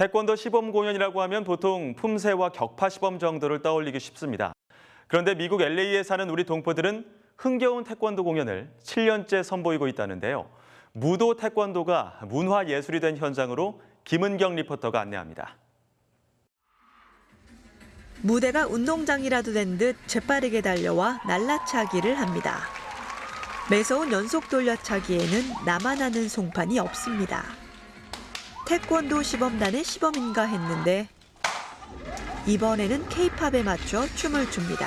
태권도 시범 공연이라고 하면 보통 품새와 격파 시범 정도를 떠올리기 쉽습니다. 그런데 미국 LA에 사는 우리 동포들은 흥겨운 태권도 공연을 7년째 선보이고 있다는데요. 무도 태권도가 문화 예술이 된 현장으로 김은경 리포터가 안내합니다. 무대가 운동장이라도 된 듯 재빠르게 달려와 날라차기를 합니다. 매서운 연속 돌려차기에는 나만 아는 송판이 없습니다. 태권도 시범단의 시범인가 했는데 이번에는 케이팝에 맞춰 춤을 춥니다.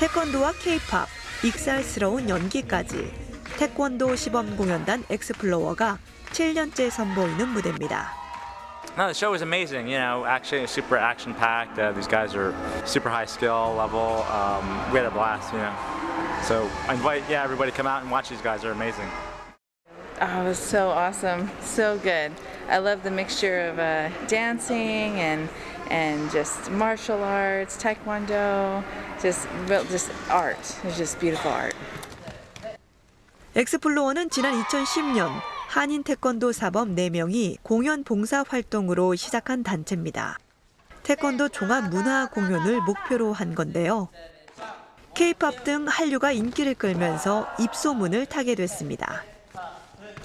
태권도와 케이팝, 익살스러운 연기까지 태권도 시범 공연단 엑스플로어가 7년째 선보이는 무대입니다. No, the show was amazing. You know, actually super action packed. Uh, these guys are super high skill level. Um, we had a blast. You know, so I invite yeah everybody to come out and watch these guys. They're amazing. Oh, it was so awesome, so good. I love the mixture of uh, dancing and and just martial arts, taekwondo, just real, just art. It was just beautiful art. 엑스플로어는 지난 2010년 한인 태권도 사범 4명이 공연 봉사 활동으로 시작한 단체입니다. 태권도 종합 문화 공연을 목표로 한 건데요. K-팝 등 한류가 인기를 끌면서 입소문을 타게 됐습니다.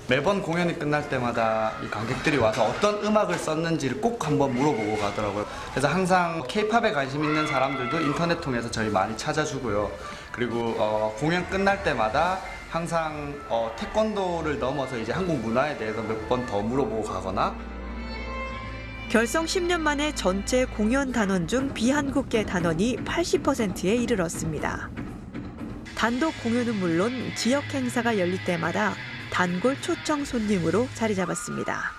매번 공연이 끝날 때마다 이 관객들이 와서 어떤 음악을 썼는지를 꼭 한번 물어보고 가더라고요. 그래서 항상 K-팝에 관심 있는 사람들도 인터넷 통해서 저희 많이 찾아주고요. 그리고 어, 공연 끝날 때마다 항상 어, 태권도를 넘어서 이제 한국 문화에 대해서 몇 번 더 물어보고 가거나 결성 10년 만에 전체 공연 단원 중 비한국계 단원이 80%에 이르렀습니다. 단독 공연은 물론 지역 행사가 열릴 때마다 단골 초청 손님으로 자리 잡았습니다.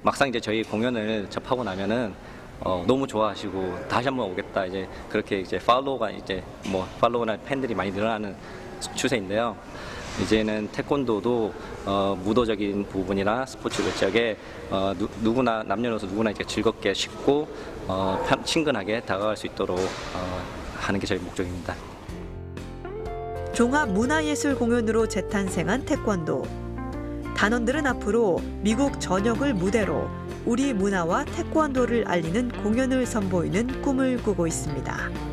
막상 이제 저희 공연을 접하고 나면은 어, 너무 좋아하시고 다시 한번 오겠다 이제 그렇게 이제 팔로우가 이제 뭐 팔로우나 팬들이 많이 늘어나는 추세인데요. 이제는 태권도도 어, 무도적인 부분이나 스포츠 외적에 어, 누, 누구나 남녀노소 누구나 이제 즐겁게 쉽고 어, 편- 친근하게 다가갈 수 있도록 어, 하는 게 저희 목적입니다. 종합 문화예술 공연으로 재탄생한 태권도. 단원들은 앞으로 미국 전역을 무대로 우리 문화와 태권도를 알리는 공연을 선보이는 꿈을 꾸고 있습니다.